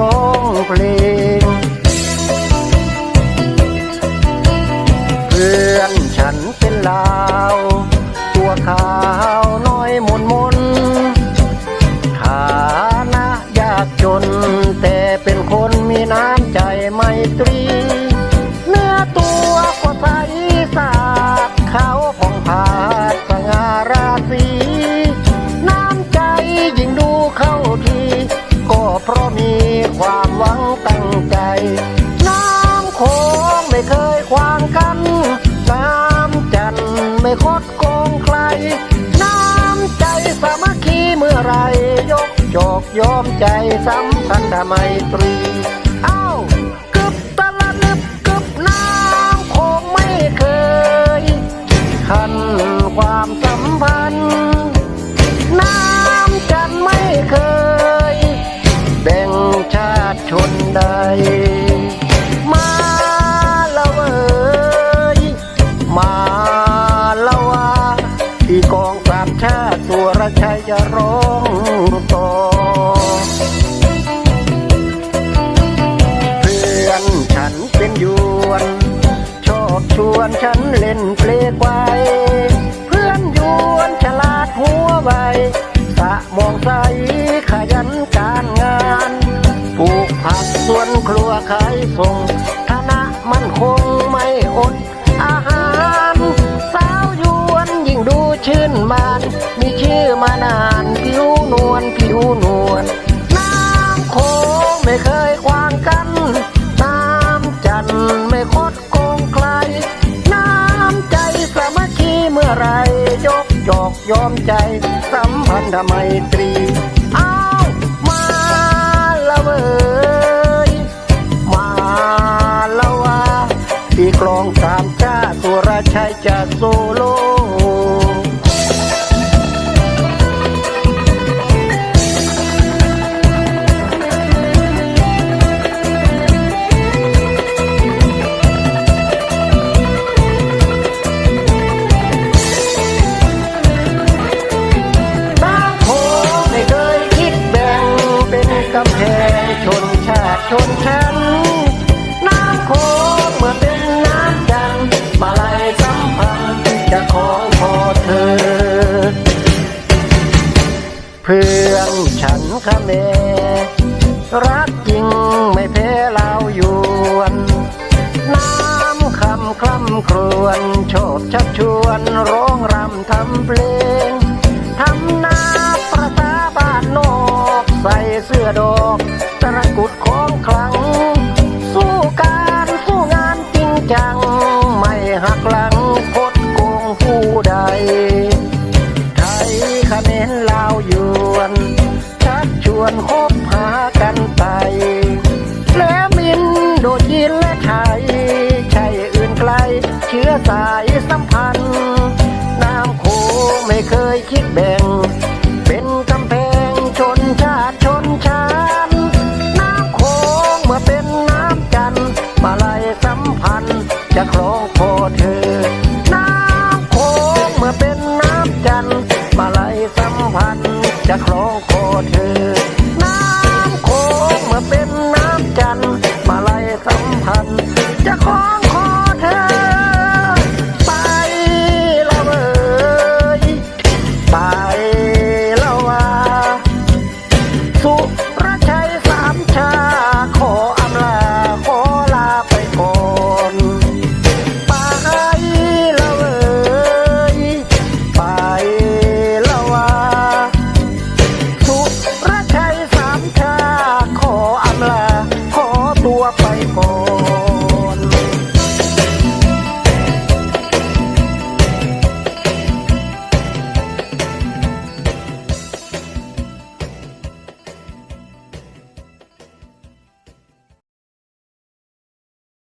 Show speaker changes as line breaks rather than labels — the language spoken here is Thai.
ร้องเพลง เพื่อนฉันเป็นลาว ตัวขาวน้อยมนมนฐานะยากจน แต่เป็นคนมีน้ำใจไมตรีเนื้อตัวก็ใสสะอาดเขาวผ่องผาดสง่าราศีน้ำใจยิ่งดูเข้าทีก็เพราะม ดโกงใคร น้ำใจสามัคคีเมื่อไรยกจอกยอมใจสัมพันธไมตรี เอ้ากึบตะละลึบกึบน้ำโขงไม่เคยขันความสัมพันธ์ น้ำจันไม่เคย แบ่งชาติชนใดมาละเวยมา วนฉันเล่นเพลงไว้เพื่อนยวนฉลาดหัวไวสะมองใสขยันการงานปลูกผักสวนครัวขายส่งฐานะมันคงไม่อดอาหารสาวยวนยิ่งดูชื่นบานมีชื่อมานานผิวนวลผิวนวล ยกจอกยอมใจสัมพันธไมตรีเอามาละเวอ ชนฉัน น้ำโคงเมื่อเป็นน้ำดังมาไหลสัมพันจะของพอเธอ เพื่อนฉันคะเม รักจริงไม่เพ้เราอยวนน้ำคำคล่ำครวญชอบชักชวนร้องรำทำเพลง อกตะกุดของคลัง สู้การสู้งานจริงจัง ไม่หักหลังคดโกงผู้ใด ไทยขเขมรลาวยวนชักชวนคบหากันไป และมินโดจีนและไทย